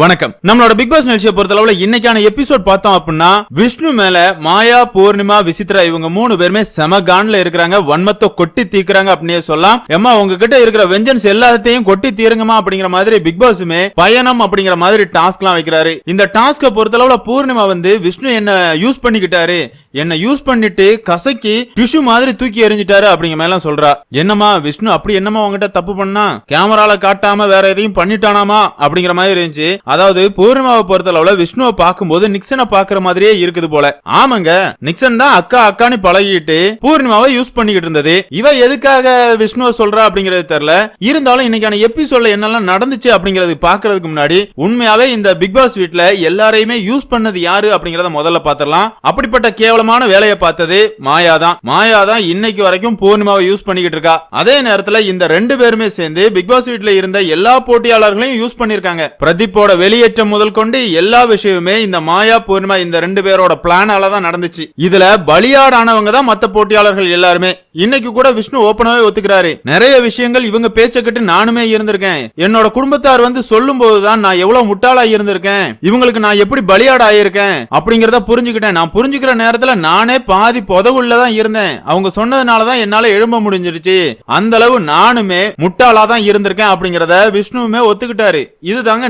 வணக்கம். நம்மளோட big pass நிகழ்ச்சியை பொறுத்தளவுல இன்னைக்கான எபிசோட் பார்த்தோம் அப்படின்னா விஷ்ணு மேல மாயா பூர்ணிமா விசித்ரா இவங்க மூணு பேருமே செம கான்ல இருக்கிறாங்க வன்மத்தை கொட்டி தீக்குறாங்க அப்படின்னு சொல்லலாம். ஏமா உங்ககிட்ட இருக்கிற வெஞ்சன்ஸ் எல்லாத்தையும் கொட்டி தீருங்கம்மா அப்படிங்கிற மாதிரி பிக் பாஸுமே பயணம் அப்படிங்கிற மாதிரி டாஸ்க் எல்லாம் வைக்கிறாரு. இந்த டாஸ்க பொறுத்தளவுல பூர்ணிமா வந்து விஷ்ணு என்ன யூஸ் பண்ணிக்கிட்டாரு? என்ன யூஸ் பண்ணிட்டு கசக்கி டிஷ்யூ மாதிரி தூக்கி எறிஞ்சிட்டாரு அப்படிங்கிற மாதிரி சொல்றா. என்னமா விஷ்ணு அப்படி என்னமா உங்ககிட்ட தப்பு பண்ணா? கேமரால காட்டாம வேற எதையும் பண்ணிட்டானாமா அப்படிங்கிற மாதிரி இருந்துச்சு. அதாவது பூர்ணிமாவை பொறுத்தளவுல விஷ்ணுவை பார்க்கும்போது நிக்சனை பாக்குற மாதிரியே இருக்குது போல. ஆமாங்க நிக்சன் தான் அக்கா அக்கான்னு பழகிட்டு பூர்ணிமாவை யூஸ் பண்ணிக்கிட்டு இருந்தது. இவ எதுக்காக விஷ்ணுவை சொல்றா அப்படிங்கறது தெரியல. இருந்தாலும் இன்னைக்கான எபிசோட்ல என்னெல்லாம் நடந்துச்சு அப்படிங்கறது பாக்குறதுக்கு முன்னாடி உண்மையாவே இந்த பிக் பாஸ் வீட்ல எல்லாரையுமே யூஸ் பண்ணது யாரு அப்படிங்கறத முதல்ல பாத்திரலாம் அப்படிப்பட்ட கேவலமான வேலையை பார்த்தது மாயா தான். மாயா தான் இன்னைக்கு வரைக்கும் பூர்ணிமாவை யூஸ் பண்ணிக்கிட்டு இருக்கா. அதே நேரத்துல இந்த ரெண்டு பேருமே சேர்ந்து பிக் பாஸ் வீட்ல இருந்த எல்லா போட்டியாளர்களையும் யூஸ் பண்ணிருக்காங்க பிரதீப்போட வெளியேற்றம் முதல் கொண்டு எல்லா விஷயமுமே இந்த மாயா பூர்ணிமா இந்த ரெண்டு பேரோட பிளானால தான் நடந்துச்சு. இதுல பலியாடானவங்க தான் மத்த போட்டியாளர்கள் எல்லாருமே. இன்னைக்கு கூட விஷ்ணு ஓப்பனாவே ஒத்துக்கிறாரு. நிறைய விஷயங்கள் இவங்க பேச்ச கேட்டு நானுமே இருந்திருக்கேன். என்னோட குடும்பத்தார் வந்து சொல்லும் போதுதான் நான் எவ்வளவு முட்டாளா இருந்திருக்கேன். இவங்களுக்கு நான் எப்படி பலியாட ஆயிருக்கேன் அப்படிங்கறத புரிஞ்சுக்கிட்டேன். நான் புரிஞ்சுக்கிற நேரத்துல நானே பாதி புதவுள்ள தான் இருந்தேன். அவங்க சொன்னதுனாலதான் என்னால எழும்ப முடிஞ்சிருச்சு. அந்த அளவு நானுமே முட்டாளா தான் இருந்திருக்கேன் அப்படிங்கறத விஷ்ணுவுமே ஒத்துக்கிட்டாரு. இதுதாங்க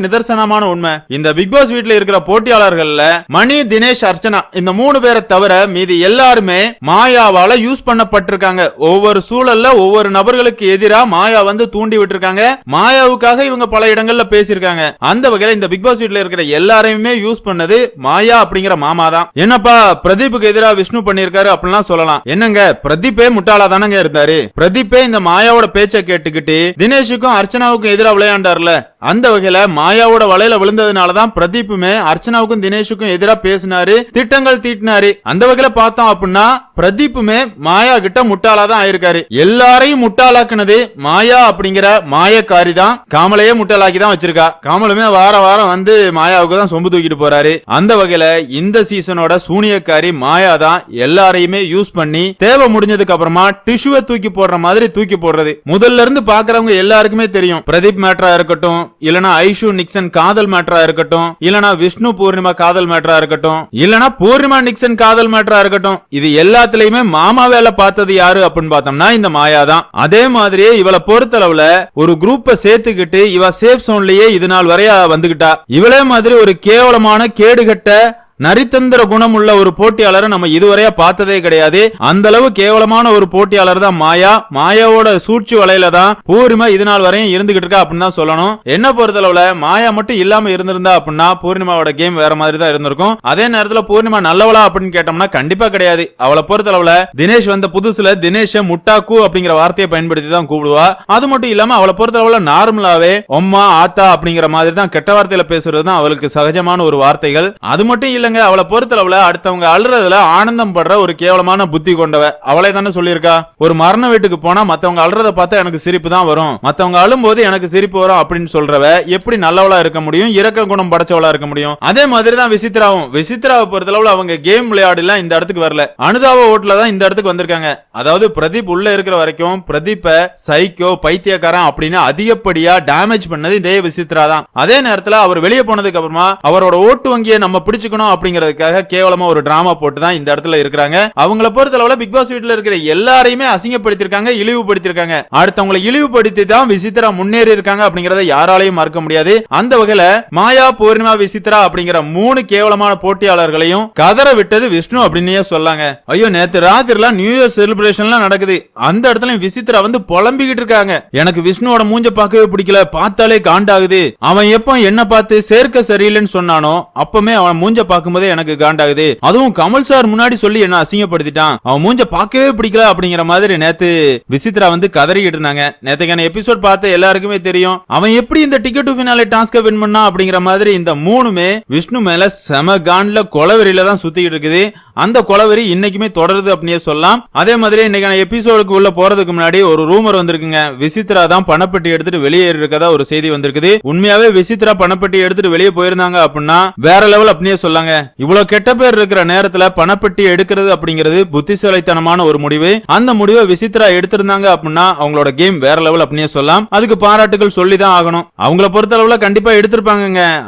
நிதர்சனமான உண்மை. இந்த பிக் பாஸ் வீட்ல இருக்கிற போட்டியாளர்கள்ல மணி தினேஷ் அர்ச்சனா இந்த மூணு பேரை தவிர மீதி எல்லாருமே மாயாவால யூஸ் பண்ணப்பட்டிருக்காங்க. ஒவ்வொரு சூழல்ல ஒவ்வொரு நபர்களுக்கு எதிராக மாயா வந்து தூண்டி விட்டுருக்காங்க. மாயாவுக்காக இவங்க பல இடங்கள்ல பேசியிருக்காங்க. அந்த வகையில இந்த பிக் பாஸ் வீட்ல இருக்கிற எல்லாரையுமே யூஸ் பண்ணது மாயா அப்படிங்கிற மாமா தான். என்னப்பா பிரதீப்புக்கு எதிரா விஷ்ணு பண்ணிருக்காரு அப்படிலாம் சொல்லலாம். என்னங்க பிரதீப்பே முட்டாளா தானங்க இருந்தாரு? பிரதீப்பே இந்த மாயாவோட பேச்சை கேட்டுக்கிட்டு தினேஷுக்கும் அர்ச்சனாவுக்கும் எதிரா விளையாண்டார்ல. அந்த வகையில மாயாவோட வலையில விழுந்ததுனாலதான் பிரதீப்புமே அர்ச்சனாவுக்கும் தினேஷுக்கும் எதிராக பேசினாரு திட்டங்கள் தீட்டினாரு. அந்த வகையில பார்த்தோம் அப்படின்னா பிரதீப்புமே மாயா கிட்ட முட்டாளா தான் ஆயிருக்காரு. எல்லாரையும் முட்டாளாக்குனது மாயா அப்படிங்கிற மாயக்காரி தான் காமலையே முட்டாளாக்கி தான் வச்சிருக்கா. காமலுமே வார வாரம் வந்து மாயாவுக்கு தான் சொம்பு தூக்கிட்டு போறாரு. அந்த வகையில இந்த சீசனோட சூனியக்காரி மாயா தான் எல்லாரையுமே யூஸ் பண்ணி தேவை முடிஞ்சதுக்கு அப்புறமா டிஷ்யூவை தூக்கி போடுற மாதிரி தூக்கி போடுறது. முதல்ல இருந்து பாக்குறவங்க எல்லாருக்குமே தெரியும். பிரதீப் மேட்ரா இருக்கட்டும் இல்லனா ஐஷு நிக்சன் காதல் மேட்ரா இருக்கட்டும் இல்லனா விஷ்ணு பூர்ணிமா காதல் மேட்ரா இருக்கட்டும் இல்லனா பூர்ணிமா நிக்சன் காதல் மேட்ரா இருக்கட்டும் இது எல்லா எல்லாத்துலயுமே மாமா வேலை பார்த்தது யாரு அப்படின்னு பார்த்தோம்னா இந்த மாயா தான். அதே மாதிரியே இவளை பொறுத்தளவுல ஒரு குரூப்பை சேர்த்துக்கிட்டு இவ சேஃப் சோன்லயே இது நாள் வரைய வந்துகிட்டா. இவளே மாதிரி ஒரு கேவலமான கேடுகட்ட நரித்தந்திர குணம் உள்ள ஒரு போட்டியாளரை நம்ம இதுவரையா பார்த்ததே கிடையாது. அந்த அளவு கேவலமான ஒரு போட்டியாளர் தான் மாயா. மாயாவோட சூழ்ச்சி வலையில தான் பூர்ணிமா இது நாள் வரையும் இருந்துகிட்டு இருக்கா அப்படின்னு தான் சொல்லணும். என்ன பொறுத்தளவுல மாயா மட்டும் இல்லாம இருந்திருந்தா அப்படின்னா பூர்ணிமாவோட கேம் வேற மாதிரி தான் இருந்திருக்கும். அதே நேரத்துல பூர்ணிமா நல்லவளா அப்படின்னு கேட்டோம்னா கண்டிப்பா கிடையாது. அவளை பொறுத்தளவுல தினேஷ் வந்த புதுசுல தினேஷ முட்டாக்கு அப்படிங்கிற வார்த்தையை பயன்படுத்தி தான் கூப்பிடுவா. அது மட்டும் இல்லாம அவளை பொறுத்தளவுல நார்மலாவே ஒம்மா ஆத்தா அப்படிங்கிற மாதிரி தான் கெட்ட வார்த்தையில பேசுறது தான் அவளுக்கு சகஜமான ஒரு வார்த்தைகள். அது மட்டும் இல்லைங்க அவளை பொறுத்தளவுல அடுத்தவங்க அழுறதுல ஆனந்தம் படுற ஒரு கேவலமான புத்தி கொண்டவ. அவளே தானே சொல்லியிருக்கா? ஒரு மரண வீட்டுக்கு போனா மத்தவங்க அழுறத பார்த்தா எனக்கு சிரிப்பு தான் வரும். மத்தவங்க அழும்போது எனக்கு சிரிப்பு வரும் அப்படின்னு சொல்றவ எப்படி நல்லவளா இருக்க முடியும் இரக்க குணம் படைச்சவளா இருக்க முடியும்? அதே மாதிரி தான் விசித்ராவும். விசித்ராவை பொறுத்தளவுல அவங்க கேம் விளையாடலாம் இந்த இடத்துக்கு வரல. அனுதாப ஓட்டுல தான் இந்த இடத்துக்கு வந்திருக்காங்க. அதாவது பிரதீப் உள்ள இருக்கிற வரைக்கும் பிரதீப்ப சைக்கோ பைத்தியக்காரன் அப்படின்னு அதிகப்படியா டேமேஜ் பண்ணது இதே விசித்ரா தான். அதே நேரத்துல அவர் வெளியே போனதுக்கு அப்புறமா அவரோட ஓட்டு வங்கியை நம்ம பிடிச்சுக்கணும் அப்படிங்கிறதுக்காக கேவலமா ஒரு டிராமா போட்டு தான் இந்த இடத்துல இருக்கிறாங்க. அவங்கள பொறுத்தளவுல பிக் பாஸ் வீட்டுல இருக்கிற எல்லாரையுமே அசிங்கப்படுத்திருக்காங்க இழிவுபடுத்திருக்காங்க அடுத்தவங்களை இழிவுபடுத்தி தான் விசித்ரா முன்னேறி இருக்காங்க அப்படிங்கறத யாராலையும் மறக்க முடியாது. அந்த வகையில மாயா பூர்ணிமா விசித்ரா அப்படிங்கிற மூணு கேவலமான போட்டியாளர்களையும் கதற விட்டது விஷ்ணு அப்படின்னே சொல்லாங்க. ஐயோ நேத்து ராத்திரிலாம் நியூ இயர் செலிப்ரேஷன்லாம் நடக்குது. அந்த இடத்துல விசித்ரா வந்து புலம்பிக்கிட்டு இருக்காங்க. எனக்கு விஷ்ணுவோட மூஞ்ச பார்க்கவே பிடிக்கல. பார்த்தாலே காண்டாகுது. அவன் எப்போ என்ன பார்த்து சேர்க்க சரியில்லைன்னு சொன்னானோ அப்பமே அவன் மூஞ்ச பார்க்க பார்க்கும்போதே எனக்கு காண்டாகுது. அதுவும் கமல் சார் முன்னாடி சொல்லி என்ன அசிங்கப்படுத்திட்டான். அவன் மூஞ்ச பார்க்கவே பிடிக்கல அப்படிங்கிற மாதிரி நேத்து விசித்ரா வந்து கதறிக்கிட்டு இருந்தாங்க. நேத்துக்கான எபிசோட் பார்த்த எல்லாருக்குமே தெரியும். அவன் எப்படி இந்த ticket to finale task win பண்ணா அப்படிங்கிற மாதிரி இந்த மூணுமே விஷ்ணு மேல செம காண்ட்ல கொலவெறியில தான் சுத்திக்கிட்டு இருக்குது. அந்த கொலவெறி இன்னைக்குமே தொடருது அப்படியே சொல்லலாம். அதே மாதிரி இன்னைக்கான எபிசோடுக்கு உள்ள போறதுக்கு முன்னாடி ஒரு ரூமர் வந்திருக்குங்க. விசித்ரா தான் பணப்பட்டி எடுத்துட்டு வெளியே இருக்கதா ஒரு செய்தி வந்திருக்குது. உண்மையாவே விசித்ரா பணப்பட்டி எடுத்துட்டு வெளியே போயிருந்தாங்க அப்படின்னா வேற லெவல் அப்படியே சொல்லாங்க. இவ்வளவு கெட்ட பேர் இருக்கிற நேரத்துல பணப்பெட்டி எடுக்கிறது அப்படிங்கிறது புத்திசாலித்தனமான ஒரு முடிவு. அந்த முடிவை விசித்ரா எடுத்திருந்தாங்க அப்படின்னா அவங்களோட கேம் வேற லெவல் அப்படியே சொல்லலாம். அதுக்கு பாராட்டுகள் சொல்லி தான் ஆகணும். அவங்கள பொறுத்த அளவுல கண்டிப்பா எடுத்திருப்பாங்க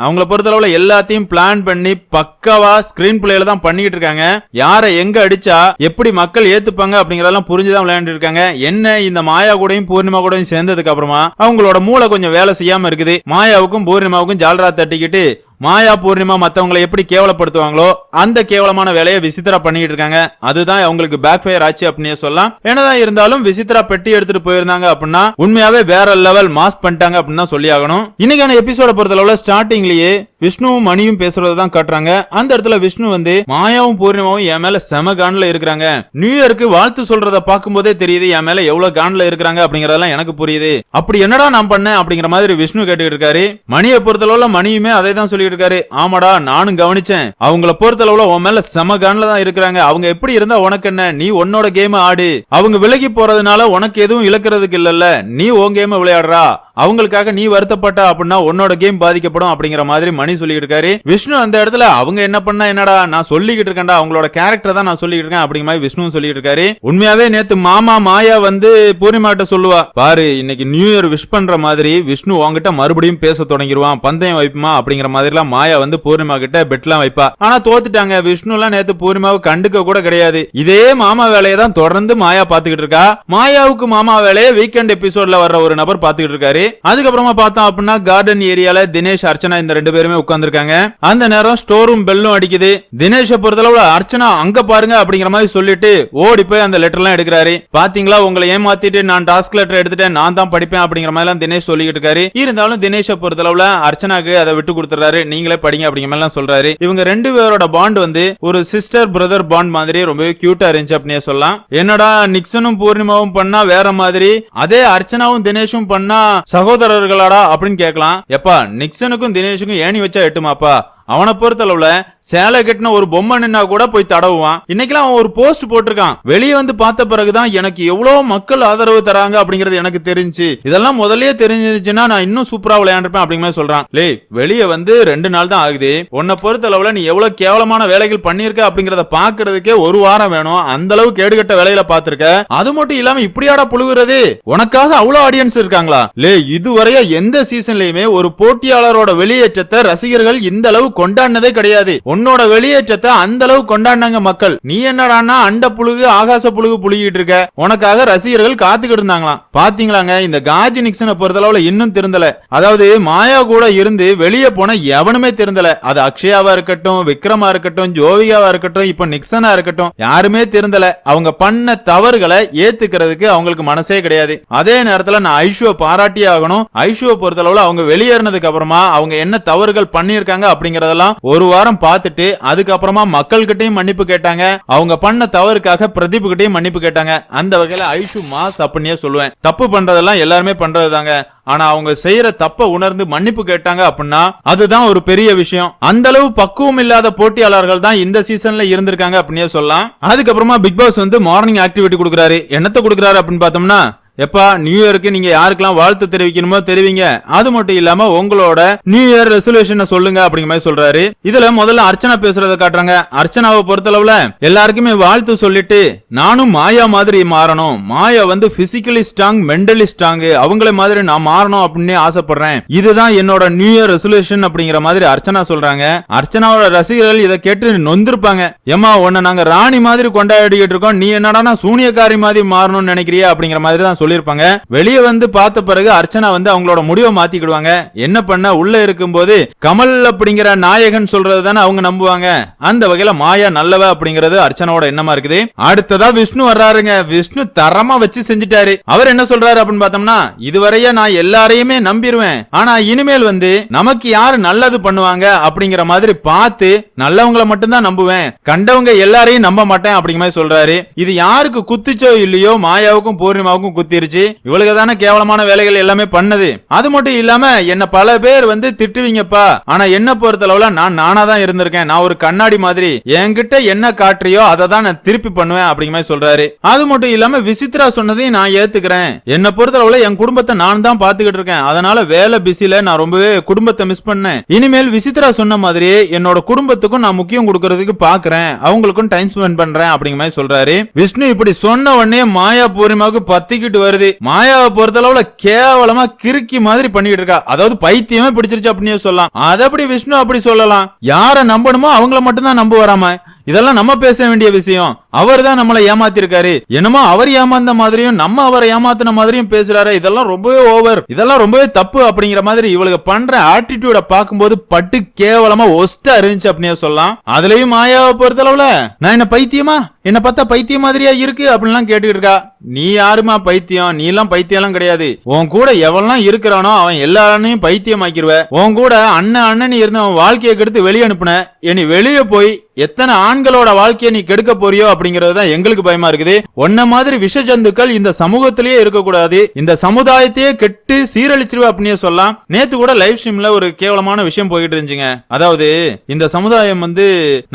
அவங்கள பொறுத்த அளவுல எல்லாத்தையும் பிளான் பண்ணி பக்காவா ஸ்கிரீன் பிளேல தான் பண்ணிட்டு இருக்காங்க. யாரை எங்க அடிச்சா எப்படி மக்கள் ஏத்துப்பாங்க அப்படிங்கறதெல்லாம் புரிஞ்சுதான் விளையாண்டு இருக்காங்க என்ன இந்த மாயா கூடயும் பூர்ணிமா கூடயும் சேர்ந்ததுக்கு அப்புறமா அவங்களோட மூளை கொஞ்சம் வேலை செய்யாம இருக்குது. மாயாவுக்கும் பூர்ணிமாவுக்கும் ஜால்ரா தட்டிக்கிட்டு மாயா பூர்ணிமா மற்றவங்களை எப்படி கேவலப்படுத்துவாங்களோ அந்த கேவலமான வேலையை விசித்ரா பண்ணிட்டு இருக்காங்க. அதுதான் அவங்களுக்கு பேக் ஃபயர் ஆச்சு அப்படின்னு சொல்லலாம். என்னதான் இருந்தாலும் விசித்ரா பெட்டி எடுத்துட்டு போயிருந்தாங்க அப்படின்னா உண்மையாவே வேற லெவல் மாஸ் பண்ணிட்டாங்க அப்படின்னு சொல்லி ஆகணும். இன்னைக்கான எபிசோட பொறுத்தளவுல ஸ்டார்டிங்லயே விஷ்ணுவும் மணியும் பேசுறதை தான் காட்டுறாங்க. அந்த இடத்துல விஷ்ணு வந்து மாயாவும் பூர்ணிமாவும் என் மேல செம கான்ல இருக்கிறாங்க. நியூ இயருக்கு வாழ்த்து சொல்றத பார்க்கும்போதே தெரியுது என் மேல எவ்வளவு கான்ல இருக்கிறாங்க அப்படிங்கறதெல்லாம் எனக்கு புரியுது. அப்படி என்னடா நான் பண்ணேன் அப்படிங்கிற மாதிரி விஷ்ணு கேட்டுக்கிட்டு இருக்காரு. மணியை பொறுத்தளவுல மணியுமே அதை தான் சொல்லி சொல்லிட்டு இருக்காரு ஆமாடா நானும் கவனிச்சேன். அவங்கள பொறுத்தளவுல உன் மேல செம கன்ல தான் இருக்கிறாங்க. அவங்க எப்படி இருந்தா உனக்கு என்ன? நீ உன்னோட கேம் ஆடு. அவங்க விலகி போறதுனால உனக்கு எதுவும் இழக்கிறதுக்கு இல்லல்ல. நீ உன் கேம் விளையாடுறா. அவங்களுக்காக நீ வருத்தப்பட்ட அப்படின்னா உன்னோட கேம் பாதிக்கப்படும் அப்படிங்கிற மாதிரி மணி சொல்லிட்டு இருக்காரு விஷ்ணு அந்த இடத்துல அவங்க என்ன பண்ணா என்னடா? நான் சொல்லிக்கிட்டு இருக்கேன்டா. அவங்களோட கேரக்டர் தான் நான் சொல்லிட்டு இருக்கேன் அப்படிங்கிற மாதிரி விஷ்ணு சொல்லிட்டு இருக்காரு உண்மையாவே நேத்து மாமா மாயா வந்து பூர்ணிமாட்ட சொல்லுவா. பாரு இன்னைக்கு நியூ இயர் விஷ் பண்ற மாதிரி விஷ்ணு உங்ககிட்ட மறுபடியும் பேச தொடங்கிடுவான் பந்தயம் வைப்புமா அப்படிங்கிற மாதிரி எல்லாம் மாயா வந்து பூர்ணிமா கிட்ட பெட்லாம் வைப்பா. ஆனா தோத்துட்டாங்க. விஷ்ணுலாம் நேத்து பூர்ணிமாவை கண்டுக்க கூட கிடையாது. இதே மாமா வேலையை தான் தொடர்ந்து மாயா பாத்துக்கிட்டு இருக்கா. மாயாவுக்கு மாமா வேலையை வீக்கெண்ட் எபிசோட்ல வர்ற ஒரு நபர் பாத்துக்கிட்டு இருக்காரு. அதுக்கப்புறமா பார்த்தோம் அப்படின்னா கார்டன் ஏரியால தினேஷ் அர்ச்சனா இந்த ரெண்டு பேருமே உட்கார்ந்துருக்காங்க. அந்த நேரம் ஸ்டோர் ரூம் பெல்லும் அடிக்குது. தினேஷ பொறுத்தளவுல அர்ச்சனா அங்க பாருங்க அப்படிங்கிற மாதிரி சொல்லிட்டு ஓடி போய் அந்த லெட்டர் எல்லாம் எடுக்கிறாரு. பாத்தீங்களா? உங்களை ஏமாத்திட்டு நான் டாஸ்க் லெட்டர் எடுத்துட்டேன் நான் தான் படிப்பேன் அப்படிங்கிற மாதிரி எல்லாம் தினேஷ் சொல்லிக்கிட்டு இருக்காரு. இருந்தாலும் தினேஷ பொறுத்தளவுல அர்ச்சனாக்கு அதை விட்டு கொடுத்துறாரு நீங்களே படிங்க அப்படிங்கிற மாதிரி எல்லாம் சொல்றாரு. இவங்க ரெண்டு பேரோட பாண்ட் வந்து ஒரு சிஸ்டர் பிரதர் பாண்ட் மாதிரி ரொம்பவே கியூட்டா இருந்துச்சு அப்படின்னே சொல்லலாம். என்னடா நிக்சனும் பூர்ணிமாவும் பண்ணா வேற மாதிரி அதே அர்ச்சனாவும் தினேஷும் பண்ணா சகோதரர்களாடா அப்படின்னு கேட்கலாம். எப்பா நிக்சனுக்கும் தினேஷுக்கும் ஏணி வச்சா எட்டுமாப்பா? அவனை பொறுத்தளவுல சேலை கட்டின ஒரு பொம்மை நின்னா கூட போய் தடவுவான். இன்னைக்கெல்லாம் அவன் ஒரு போஸ்ட் போட்டிருக்கான். வெளியே வந்து பார்த்த பிறகுதான் எனக்கு எவ்வளவு மக்கள் ஆதரவு தராங்க அப்படிங்கறது எனக்கு தெரிஞ்சு. இதெல்லாம் முதல்லயே தெரிஞ்சிருச்சுன்னா நான் இன்னும் சூப்பரா விளையாண்டுருப்பேன் அப்படிங்கிற சொல்றான். லே வெளியே வந்து ரெண்டு நாள் தான் ஆகுது. உன்னை பொறுத்தளவுல நீ எவ்வளவு கேவலமான வேலைகள் பண்ணிருக்க அப்படிங்கறத பாக்குறதுக்கே ஒரு வாரம் வேணும். அந்த அளவு கேடுகட்ட வேலையில பாத்திருக்க அது மட்டும் இல்லாம இப்படியாடா புழுகுறது? உனக்காக அவ்வளவு ஆடியன்ஸ் இருக்காங்களா? லே இதுவரைய எந்த சீசன்லயுமே ஒரு போட்டியாளரோட வெளியேற்றத்தை ரசிகர்கள் இந்த அளவு கொண்டாடினதே கிடையாது. உன்னோட வெளியேற்றத்தை அந்த அளவு கொண்டாடினாங்க மக்கள். நீ என்னடான்னா அண்ட புழுகு ஆகாச புழுகு புழுகிட்டு இருக்க. உனக்காக ரசிகர்கள் காத்துக்கிட்டு இருந்தாங்களாம். பாத்தீங்களாங்க இந்த காஜி நிக்சனை பொறுத்தளவுல இன்னும் திருந்தல. அதாவது மாயா கூட இருந்து வெளியே போன எவனுமே திருந்தல. அது அக்ஷயாவா இருக்கட்டும் விக்ரமா இருக்கட்டும் ஜோவிகாவா இருக்கட்டும் இப்ப நிக்சனா இருக்கட்டும் யாருமே திருந்தல. அவங்க பண்ண தவறுகளை ஏத்துக்கிறதுக்கு அவங்களுக்கு மனசே கிடையாது. அதே நேரத்துல நான் ஐஷுவை பாராட்டியே ஆகணும். ஐஷுவை பொறுத்தளவுல அவங்க வெளியேறினதுக்கு அப்புறமா அவங்க என்ன தவறுகள் பண்ணியிருக்காங்க அப்படிங்கறதெல்லாம் ஒரு வாரம் பார்த்துட்டு அதுக்கப்புறமா மக்கள்கிட்டயும் மன்னிப்பு கேட்டாங்க. அவங்க பண்ண தவறுக்காக பிரதீப் கிட்டயும் மன்னிப்பு கேட்டாங்க. அந்த வகையில ஐஷு மாஸ் அப்படின்னே சொல்லுவேன். தப்பு பண்றதெல்லாம் எல்லாருமே பண்றதுதாங்க. ஆனா அவங்க செய்யற தப்ப உணர்ந்து மன்னிப்பு கேட்டாங்க அப்படின்னா அதுதான் ஒரு பெரிய விஷயம். அந்த அளவு பக்குவம் இல்லாத போட்டியாளர்கள் தான் இந்த சீசன்ல இருந்திருக்காங்க அப்படின்னே சொல்லலாம். அதுக்கப்புறமா பிக் பாஸ் வந்து மார்னிங் ஆக்டிவிட்டி கொடுக்குறாரு. என்னத்தை கொடுக்குறாரு அப்படின்னு பார்த்தோம்னா எப்பா நியூ இயருக்கு நீங்க யாருக்கெல்லாம் வாழ்த்து தெரிவிக்கணுமோ தெரிவிங்க. அது மட்டும் இல்லாம உங்களோட நியூ இயர் ரெசல்யூஷனை சொல்லுங்க அப்படிங்கிற மாதிரி சொல்றாரு. இதுல முதல்ல அர்ச்சனா பேசுறத காட்டுறாங்க. அர்ச்சனாவை பொறுத்தளவுல எல்லாருக்குமே வாழ்த்து சொல்லிட்டு நானும் மாயா மாதிரி மாறணும். மாயா வந்து பிசிக்கலி ஸ்ட்ராங் மென்டலி ஸ்ட்ராங் அவங்கள மாதிரி நான் மாறணும் அப்படின்னு ஆசைப்படுறேன். இதுதான் என்னோட நியூ இயர் ரெசல்யூஷன் அப்படிங்கிற மாதிரி அர்ச்சனா சொல்றாங்க. அர்ச்சனாவோட ரசிகர்கள் இதை கேட்டு நொந்திருப்பாங்க. ஏமா உன்னை நாங்க ராணி மாதிரி கொண்டாடிக்கிட்டு இருக்கோம். நீ என்னடா சூனியக்காரி மாதிரி மாறணும்னு நினைக்கிறியா அப்படிங்கிற மாதிரி தான் சொல்லியிருப்பாங்க. வெளியே வந்து பார்த்த பிறகு அர்ச்சனா வந்து அவங்களோட முடிவை மாத்திக்கிடுவாங்க. என்ன பண்ண உள்ள இருக்கும்போது கமல் அப்படிங்கிற நாயகன் சொல்றது தானே அவங்க நம்புவாங்க. அந்த வகையில மாயா நல்லவ அப்படிங்கறது அர்ச்சனாவோட எண்ணமா இருக்குது. அடுத்ததா விஷ்ணு வர்றாருங்க. விஷ்ணு தரமா வச்சு செஞ்சுட்டாரு. அவர் என்ன சொல்றாரு அப்படின்னு பார்த்தோம்னா இதுவரைய நான் எல்லாரையுமே நம்பிடுவேன் ஆனா இனிமேல் வந்து நமக்கு யாரு நல்லது பண்ணுவாங்க? அப்படிங்கிற மாதிரி பார்த்து நல்லவங்களை மட்டும்தான் நம்புவேன். கண்டவங்க எல்லாரையும் நம்ப மாட்டேன் அப்படிங்கிற மாதிரி சொல்றாரு. இது யாருக்கு குத்துச்சோ இல்லையோ மாயாவுக்கும் பூர்ணிமாவுக்கும் குத்தி ஏமாத்திருச்சு இவளுக்கு தானே கேவலமான வேலைகள் எல்லாமே பண்ணது. அது மட்டும் இல்லாம என்ன பல பேர் வந்து திட்டுவீங்கப்பா. ஆனா என்ன பொறுத்தளவுல நான் நானா தான் இருந்திருக்கேன். நான் ஒரு கண்ணாடி மாதிரி. என்கிட்ட என்ன காட்டுறியோ அதை தான் நான் திருப்பி பண்ணுவேன் அப்படிங்கிற மாதிரி சொல்றாரு. அது மட்டும் இல்லாம விசித்ரா சொன்னதையும் நான் ஏத்துக்கிறேன். என்ன பொறுத்தளவுல என் குடும்பத்தை நான் தான் பாத்துக்கிட்டு இருக்கேன். அதனால வேலை பிஸில நான் ரொம்பவே குடும்பத்தை மிஸ் பண்ணேன். இனிமேல் விசித்ரா சொன்ன மாதிரி என்னோட குடும்பத்துக்கும் நான் முக்கியம் கொடுக்கறதுக்கு பாக்குறேன். அவங்களுக்கும் டைம் ஸ்பெண்ட் பண்றேன் அப்படிங்கிற மாதிரி சொல்றாரு. விஷ்ணு இப்படி சொன்ன உடனே மாயா பூர்ணிமாவுக்கு பத்திக்கிட்டு வருது. மாயாவை பொறுத்த அளவுல கேவலமா கிறுக்கி மாதிரி பண்ணிட்டு இருக்கா. அதாவது பைத்தியமே பிடிச்சிருச்சு அப்படின்னு சொல்லலாம். அதை அப்படி விஷ்ணு அப்படி சொல்லலாம்? யார நம்பணுமோ அவங்கள மட்டும் தான் நம்ப வராம இதெல்லாம் நம்ம பேச வேண்டிய விஷயம். அவர் தான் நம்மளை ஏமாத்திருக்காரு. என்னமோ அவர் ஏமாந்த மாதிரியும் நம்ம அவரை ஏமாத்தின மாதிரியும் பேசுறாரு. இதெல்லாம் ரொம்பவே ஓவர். இதெல்லாம் ரொம்பவே தப்பு அப்படிங்கிற மாதிரி இவளுக்கு பண்ற ஆட்டிடியூட பார்க்கும்போது பட்டு கேவலமா ஒஸ்டா இருந்துச்சு அப்படின்னே சொல்லலாம். அதுலயும் மாயாவை பொறுத்தளவுல நான் என்ன பைத்தியமா? என்ன பார்த்தா பைத்தியம் மாதிரியா இருக்கு அப்படின்லாம் கேட்டுக்கிட்டு இருக்கா. நீ யாருமா பைத்தியம்? நீ எல்லாம் பைத்தியம் எல்லாம் கிடையாது. உன் கூட எவெல்லாம் இருக்கிறானோ அவன் எல்லாரையும் பைத்தியம் ஆக்கிருவ உன் கூட அண்ணன் அண்ணன் இருந்து அவன் வாழ்க்கையை கெடுத்து வெளியே அனுப்புன. இனி வெளியே போய் எத்தனை ஆண்களோட வாழ்க்கையை நீ கெடுக்க போறியோ அப்படிங்கிறது தான் எங்களுக்கு பயமா இருக்குது. ஒன்ன மாதிரி விஷ ஜந்துக்கள் இந்த சமூகத்திலேயே இருக்கக்கூடாது. இந்த சமுதாயத்தையே கெட்டு சீரழிச்சிருவே அப்படின்னு சொல்லலாம். நேத்து கூட லைவ் ஸ்ட்ரீம்ல ஒரு கேவலமான விஷயம் போயிட்டு இருந்துச்சுங்க. அதாவது இந்த சமுதாயம் வந்து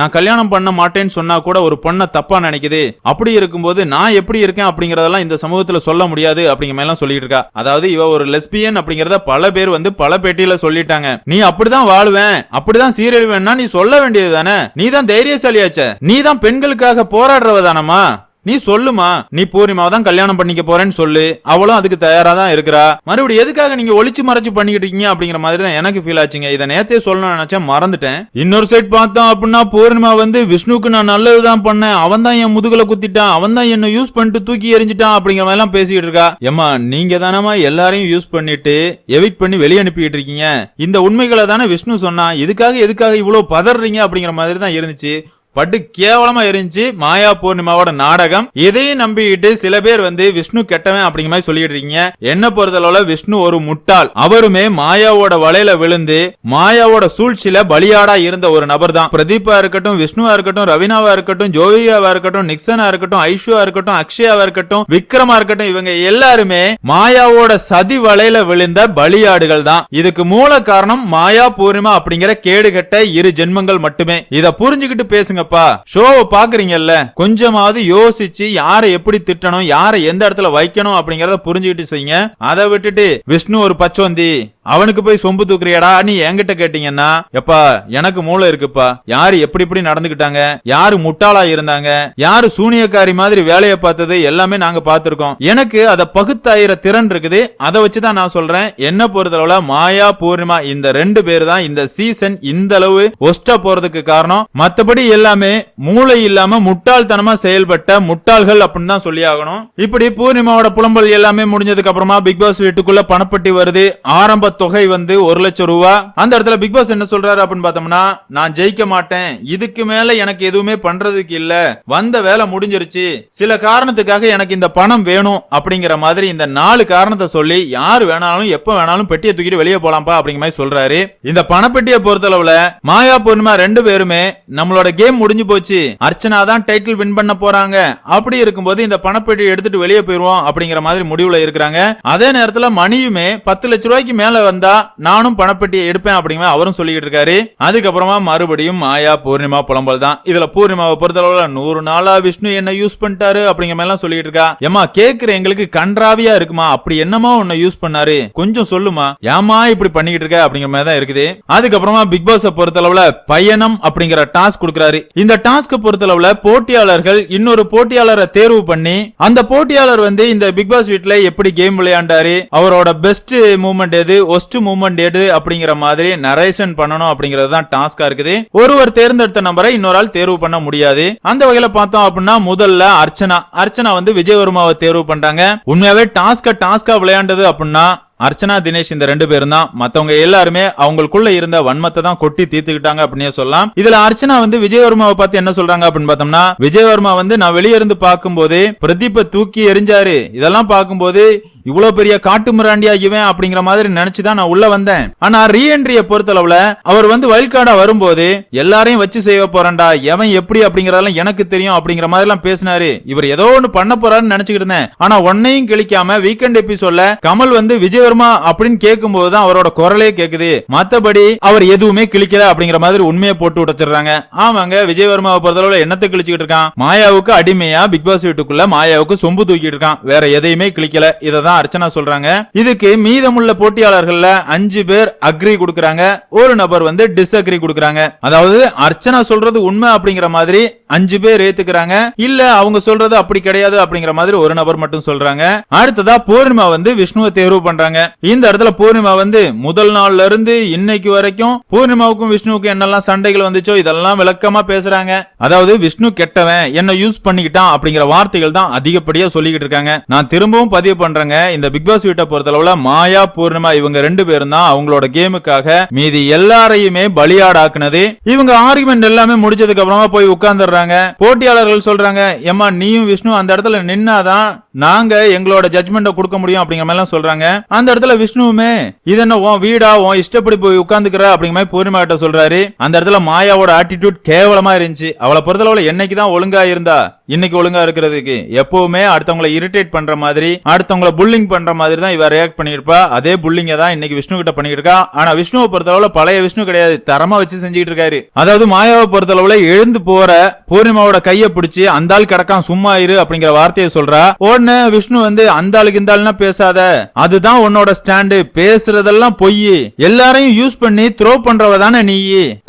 நான் கல்யாணம் பண்ண மாட்டேன்னு சொன்னா கூட ஒரு பொண்ணை தப்பா நினைக்குது. அப்படி இருக்கும்போது நான் எப்படி இருக்கேன் அப்படிங்கறதெல்லாம் இந்த சமூகத்துல சொல்ல முடியாது அப்படிங்கிற மாதிரி சொல்லிட்டு இருக்கா. அதாவது இவ ஒரு லெஸ்பியன் அப்படிங்கறத பல பேர் வந்து பல பேட்டியில சொல்லிட்டாங்க. நீ அப்படிதான் வாழ்வேன். அப்படிதான் சீரழிவேன்னா நீ சொல்ல வேண்டியது தானே நீ தான் தைரியசாலியாச்ச. நீ தான் பெண்களுக்காக போராடுறவ தானம்மா நீ சொல்லுமா? நீ பூர்ணிமாவை தான் கல்யாணம் பண்ணிக்க போறேன்னு சொல்லு. அவளும் அதுக்கு தயாரா தான் இருக்கிறா. மறுபடியும் எதுக்காக நீங்க ஒளிச்சு மறைச்சு பண்ணிக்கிட்டு இருக்கீங்க அப்படிங்கிற மாதிரி தான் எனக்கு ஃபீல் ஆச்சுங்க. இதை நேத்தே சொல்லணும்னு நினைச்சா மறந்துட்டேன். இன்னொரு சைட் பார்த்தோம் அப்படின்னா பூர்ணிமா வந்து விஷ்ணுக்கு நான் நல்லதுதான் பண்ணேன். அவன் தான் என் முதுகுல குத்திட்டான். அவன் தான் என்ன யூஸ் பண்ணிட்டு தூக்கி எறிஞ்சிட்டான் அப்படிங்கிற மாதிரி எல்லாம் பேசிக்கிட்டு இருக்கா. ஏமா நீங்க தானமா எல்லாரையும் யூஸ் பண்ணிட்டு எவிட் பண்ணி வெளியே அனுப்பிட்டு இருக்கீங்க. இந்த உண்மைகளை தானே விஷ்ணு சொன்னா இதுக்காக எதுக்காக இவ்வளவு பதறீங்க அப்படிங்கிற மாதிரி தான் இருந்துச்சு. பட்டு கேவலமா இருந்துச்சு மாயா பூர்ணிமாவோட நாடகம். இதையும் நம்பிக்கிட்டு சில பேர் வந்து விஷ்ணு கெட்டவன் அப்படிங்கிற மாதிரி சொல்லிட்டு இருக்கீங்க. என்ன பொறுத்தளவுல விஷ்ணு ஒரு முட்டாள். அவருமே மாயாவோட வலையில விழுந்து மாயாவோட சூழ்ச்சியில பலியாடா இருந்த ஒரு நபர் தான் பிரதீபா இருக்கட்டும் விஷ்ணுவா இருக்கட்டும் ரவினாவா இருக்கட்டும் ஜோவியாவா இருக்கட்டும் நிக்சனா இருக்கட்டும் ஐஷுவா இருக்கட்டும் அக்ஷயாவா இருக்கட்டும் விக்ரமா இருக்கட்டும் இவங்க எல்லாருமே மாயாவோட சதி வலையில விழுந்த பலியாடுகள் தான் இதுக்கு மூல காரணம் மாயா பூர்ணிமா அப்படிங்கிற கேடுகட்ட இரு ஜென்மங்கள் மட்டுமே. இதை புரிஞ்சுக்கிட்டு பேசுங்கப்பா ஷோவை பாக்குறீங்கல்ல கொஞ்சமாவது யோசிச்சு யாரை எப்படி திட்டணும் யாரை எந்த இடத்துல வைக்கணும் அப்படிங்கறத புரிஞ்சுக்கிட்டு செய்யுங்க. அதை விட்டுட்டு விஷ்ணு ஒரு பச்சோந்தி. அவனுக்கு போய் சொம்பு தூக்குறியாடா? நீ என்கிட்ட கேட்டீங்கன்னா எப்பா எனக்கு மூளை இருக்குப்பா. யாரு எப்படி எப்படி நடந்துகிட்டாங்க? யாரு முட்டாளா இருந்தாங்க? யாரு சூனியக்காரி மாதிரி வேலையை பார்த்தது? எல்லாமே நாங்க பார்த்திருக்கோம். எனக்கு அதை பகுத்தாயிர திறன் இருக்குது. அதை வச்சுதான் நான் சொல்றேன். என்ன பொறுத்தளவுல மாயா பூர்ணிமா இந்த ரெண்டு பேர் தான் இந்த சீசன் இந்த அளவு ஒஸ்டா போறதுக்கு காரணம். மத்தபடி எல்லாமே மூளை இல்லாம முட்டாள்தனமா செயல்பட்ட முட்டாள்கள் அப்படின்னு தான் சொல்லி ஆகணும். இப்படி பூர்ணிமாவோட புலம்பல் எல்லாமே முடிஞ்சதுக்கு அப்புறமா பிக் பாஸ் வீட்டுக்குள்ள பணப்பட்டி வருது. ஆரம்ப தொகை வந்து ஒரு லட்சம் ரூபா. அந்த இடத்துல பிக் பாஸ் என்ன சொல்றாரு அப்படின்னு பார்த்தோம்னா நான் ஜெயிக்க மாட்டேன். இதுக்கு மேல எனக்கு எதுவுமே பண்றதுக்கு இல்ல. வந்த வேலை முடிஞ்சிருச்சு. சில காரணத்துக்காக எனக்கு இந்த பணம் வேணும் அப்படிங்கிற மாதிரி இந்த நாலு காரணத்தை சொல்லி யார் வேணாலும் எப்ப வேணாலும் பெட்டியை தூக்கிட்டு வெளியே போலாம்ப்பா அப்படிங்கிற மாதிரி சொல்றாரு. இந்த பணப்பெட்டியை பொறுத்தளவுல மாயா பூர்ணிமா ரெண்டு பேருமே நம்மளோட கேம் முடிஞ்சு போச்சு. அர்ச்சனா தான் டைட்டில் வின் பண்ண போறாங்க. அப்படி இருக்கும்போது இந்த பணப்பெட்டியை எடுத்துட்டு வெளியே போயிருவோம் அப்படிங்கிற மாதிரி முடிவுல இருக்கிறாங்க. அதே நேரத்துல மணியுமே பத்து லட்ச ரூபாய்க்கு மேல வந்தா நானும் பணப்பெட்டியை எடுப்பேன் அப்படிங்கிற அவரும் சொல்லிக்கிட்டு இருக்காரு. அதுக்கப்புறமா மறுபடியும் மாயா பூர்ணிமா புலம்பல் தான். இதுல பூர்ணிமாவை பொறுத்தளவுல நூறு நாளா விஷ்ணு என்ன யூஸ் பண்ணிட்டாரு அப்படிங்கிற மாதிரி எல்லாம் சொல்லிட்டு இருக்கா. ஏமா கேக்குற எங்களுக்கு கன்றாவியா இருக்குமா? அப்படி என்னமா உன்னை யூஸ் பண்ணாரு? கொஞ்சம் சொல்லுமா? ஏமா இப்படி பண்ணிக்கிட்டு இருக்க அப்படிங்கிற மாதிரி தான் இருக்குது. அதுக்கப்புறமா பிக் பாஸ் பொறுத்தளவுல பயணம் அப்படிங்கிற டாஸ்க் கொடுக்கறாரு. இந்த டாஸ்க் பொறுத்தளவுல போட்டியாளர்கள் இன்னொரு போட்டியாளரை தேர்வு பண்ணி அந்த போட்டியாளர் வந்து இந்த பிக் பாஸ் வீட்டுல எப்படி கேம் விளையாண்டாரு அவரோட பெஸ்ட் மூமெண்ட் எது ஒஸ்ட் மூமெண்ட் எடு அப்படிங்கிற மாதிரி நரேஷன் பண்ணணும் அப்படிங்கிறது தான் டாஸ்கா இருக்குது. ஒருவர் தேர்ந்தெடுத்த நம்பரை இன்னொரு ஆள் தேர்வு பண்ண முடியாது. அந்த வகையில பார்த்தோம் அப்படின்னா முதல்ல அர்ச்சனா. அர்ச்சனா வந்து விஜயவர்மாவை தேர்வு பண்றாங்க. உண்மையாவே டாஸ்க டாஸ்கா விளையாண்டது அப்படின்னா அர்ச்சனா தினேஷ் இந்த ரெண்டு பேரும் தான். மத்தவங்க எல்லாருமே அவங்களுக்குள்ள இருந்த வன்மத்தை தான் கொட்டி தீர்த்துக்கிட்டாங்க அப்படின்னு சொல்லலாம். இதுல அர்ச்சனா வந்து விஜயவர்மாவை பார்த்து என்ன சொல்றாங்க அப்படின்னு பார்த்தோம்னா விஜயவர்மா வந்து நான் வெளியே இருந்து பார்க்கும்போது பிரதீப்பை தூக்கி எரிஞ்சாரு இதெல்லாம் பார்க்கும்போது இவ்வளவு பெரிய காட்டு மிராண்டியா இவன் அப்படிங்கிற மாதிரி நினைச்சுதான் நான் உள்ள வந்தேன். ஆனா ரீஎன்ட்ரிய பொறுத்தளவுல அவர் வந்து வைல்ட் கார்டா வரும்போது எல்லாரையும் வச்சு செய்ய போறேன்டா எவன் எப்படி அப்படிங்கறதெல்லாம் எனக்கு தெரியும் அப்படிங்கிற மாதிரி எல்லாம் பேசினாரு. இவர் ஏதோ ஒண்ணு பண்ண போறாருன்னு நினைச்சுக்கிட்டு இருந்தேன். ஆனா ஒன்னையும் கிழிக்காம வீக்கெண்ட் எபிசோட்ல கமல் வந்து விஜயவர்மா அப்படின்னு கேட்கும் போதுதான் அவரோட குரலே கேக்குது. மத்தபடி அவர் எதுவுமே கிழிக்கல அப்படிங்கிற மாதிரி உண்மையை போட்டு உடைச்சிடுறாங்க. ஆமாங்க விஜயவர்மாவை பொறுத்தளவுல என்னத்தை கிழிச்சுக்கிட்டு இருக்கான்? மாயாவுக்கு அடிமையா பிக் பாஸ் வீட்டுக்குள்ள மாயாவுக்கு சொம்பு தூக்கிட்டு இருக்கான். வேற எதையுமே கிழிக்கல. தான் அர்ச்சனா சொல்றாங்க. இதுக்கு மீதமுள்ள போட்டியாளர்கள்ல அஞ்சு பேர் அக்ரி கொடுக்கறாங்க. ஒரு நபர் வந்து டிஸ்அக்ரி கொடுக்கறாங்க. அதாவது அர்ச்சனா சொல்றது உண்மை அப்படிங்கிற மாதிரி அஞ்சு பேர் ஏத்துக்கிறாங்க. இல்ல அவங்க சொல்றது அப்படி கிடையாது அப்படிங்கிற மாதிரி ஒரு நபர் மட்டும் சொல்றாங்க. அடுத்ததா பூர்ணிமா வந்து விஷ்ணுவை தேர்வு பண்றாங்க. இந்த இடத்துல பூர்ணிமா வந்து முதல் நாள்ல இருந்து இன்னைக்கு வரைக்கும் பூர்ணிமாவுக்கும் விஷ்ணுவுக்கும் என்னெல்லாம் சண்டைகள் வந்துச்சோ இதெல்லாம் விளக்கமா பேசுறாங்க. அதாவது விஷ்ணு கெட்டவன் என்ன யூஸ் பண்ணிக்கிட்டான் அப்படிங்கிற வார்த்தைகள் தான் அதிகப்படியா சொல்லிக்கிட்டு இருக்காங்க. நான் திரும்பவும் பதிவு பண்றேங்க. இந்த பிக் பாஸ் வீட்டை பொறுத்தளவுல மாயா பூர்ணிமா இவங்க ரெண்டு பேரும் தான் அவங்களோட கேமுக்காக மீதி எல்லாரையுமே பலியாடாக்குனது. இவங்க ஆர்குமெண்ட் எல்லாமே முடிச்சதுக்கு அப்புறமா போய் உட்கார்ந்துடுறாங்க. போட்டியாளர்கள் சொல்றாங்க ஏமா நீயும் விஷ்ணு அந்த இடத்துல நின்னாதான் நாங்க எங்களோட ஜட்மெண்ட்டை கொடுக்க முடியும் அப்படிங்கிற மாதிரி சொல்றாங்க. அந்த இடத்துல விஷ்ணுவுமே இது என்ன உன் வீடா? உன் இஷ்டப்படி போய் உட்கார்ந்துக்கிற அப்படிங்கிற மாதிரி பூர்ணிமா கிட்ட சொல்றாரு. அந்த இடத்துல மாயாவோட ஆட்டிடியூட் கேவலமா இருந்துச்சு. அவளை பொறுத்தளவுல என்னைக்கு தான் ஒழுங்கா இருந்தா இன்னைக்கு ஒழுங்கா இருக்கிறதுக்கு. எப்பவுமே அடுத்தவங்களை இரிட்டேட் பண்ற மாதிரி அடுத்தவங்களை புல்லிங் பண்ற மாதிரி தான் இவ ரியாக்ட் பண்ணிருப்பா அதே புல்லிங்க தான் இன்னைக்கு விஷ்ணு கிட்ட பண்ணிட்டு இருக்கா ஆனா விஷ்ணுவை பொறுத்தளவுல பழைய விஷ்ணு கிடையாது. தரமா வச்சு செஞ்சுக்கிட்டு இருக்காரு. அதாவது மாயாவை பொறுத்தளவுல எழுந்து போற பூர்ணிமாவோட கைய பிடிச்சி அந்த ஆள் கிடக்கான் சும்மா இரு அப்படிங்கிற வார்த்தையை சொல்றா. உடனே விஷ்ணு வந்து அந்த ஆளுக்கு இந்த ஆளுனா பேசாத. அதுதான் உன்னோட ஸ்டாண்டு பேசுறதெல்லாம் பொய். எல்லாரையும் யூஸ் பண்ணி த்ரோ பண்றவ தானே நீ.